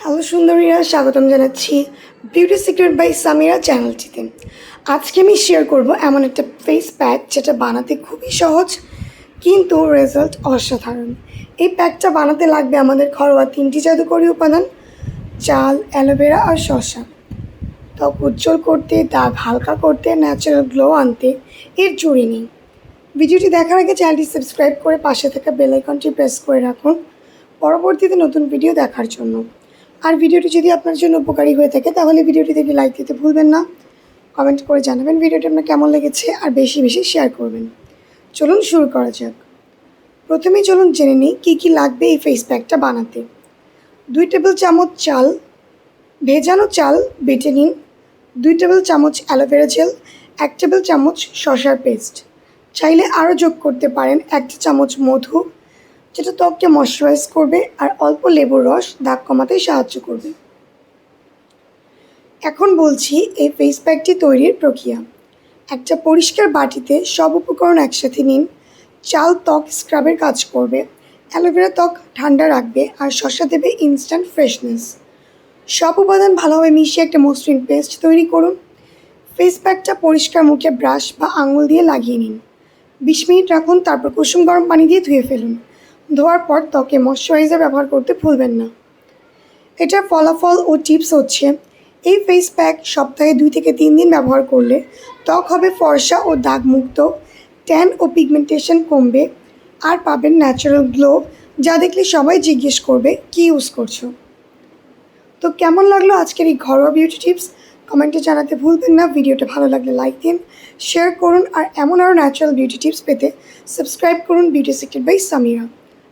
Hello সুন্দরীরা, স্বাগতম জানাচ্ছি beauty secret by Samira চ্যানেলটিতে আজকে আমি শেয়ার করব এমন একটা ফেস প্যাক যেটা বানাতে খুবই সহজ, কিন্তু রেজাল্ট অসাধারণ। এই প্যাকটা বানাতে লাগবে আমাদের ঘরোয়া তিনটি জাদুকরী উপাদান, চাল, অ্যালোভেরা আর শসা। ত্বক উজ্জ্বল করতে, দাগ হালকা করতে ন্যাচারাল গ্লো আনতে, এর জুড়ি নেই। ভিডিওটি দেখার আগে চ্যানেলটি সাবস্ক্রাইব করে পাশে থাকা বেল আইকনটি প্রেস করে রাখুন। পরবর্তীতে নতুন ভিডিও দেখার জন্য। আর ভিডিওটি যদি আপনার জন্য উপকারী হয়ে থাকে, তাহলে ভিডিওটি একটি লাইক দিতে ভুলবেন না। কমেন্ট করে জানাবেন ভিডিওটি আপনার কেমন লেগেছে, আর বেশি বেশি শেয়ার করবেন। চলুন শুরু করা যাক। প্রথমেই চলুন জেনে নিই কী কী লাগবে এই ফেস প্যাকটা বানাতে। দুই টেবিল চামচ চাল, ভেজানো চাল বেটে নিন। দুই টেবিল চামচ অ্যালোভেরা জেল, এক টেবিল চামচ শসার পেস্ট চাইলে আরও যোগ করতে পারেন একটা চামচ মধু যেটা ত্বককে ময়শ্চারাইজ করবে আর অল্প লেবুর রস দাগ কমাতে সাহায্য করবে। এখন বলছি এই ফেস প্যাকটি তৈরির প্রক্রিয়া। একটা পরিষ্কার বাটিতে সব উপকরণ একসাথে নিন। চাল ত্বক স্ক্রাবের কাজ করবে। অ্যালোভেরা ত্বক ঠান্ডা রাখবে আর শসা দেবে ইনস্ট্যান্ট ফ্রেশনেস সব উপাদান ভালোভাবে মিশিয়ে একটা মসৃণ পেস্ট তৈরি করুন। ফেস প্যাকটা পরিষ্কার মুখে ব্রাশ বা আঙুল দিয়ে লাগিয়ে নিন। বিশ মিনিট রাখুন, তারপর কুসুম গরম পানি দিয়ে ধুয়ে ফেলুন। ধোয়ার পর ত্বকে ময়শ্চারাইজার ব্যবহার করতে ভুলবেন না। এটার ফলাফল ও টিপস হচ্ছে, এই ফেস প্যাক সপ্তাহে দুই থেকে তিন দিন ব্যবহার করলে ত্বক হবে ফর্সা ও দাগমুক্ত ট্যান ও পিগমেন্টেশন কমবে, আর পাবেন ন্যাচারাল গ্লো যা দেখলে সবাই জিজ্ঞেস করবে, কি ইউজ করছ? তো কেমন লাগল আজকের এই ঘরোয়া বিউটি টিপস কমেন্টে জানাতে ভুলবেন না, ভিডিওটা ভালো লাগলে লাইক দিন শেয়ার করুন, আর এমন আরও ন্যাচারাল বিউটি টিপস পেতে সাবস্ক্রাইব করুন বিউটি সিক্রেট বাই সামিরা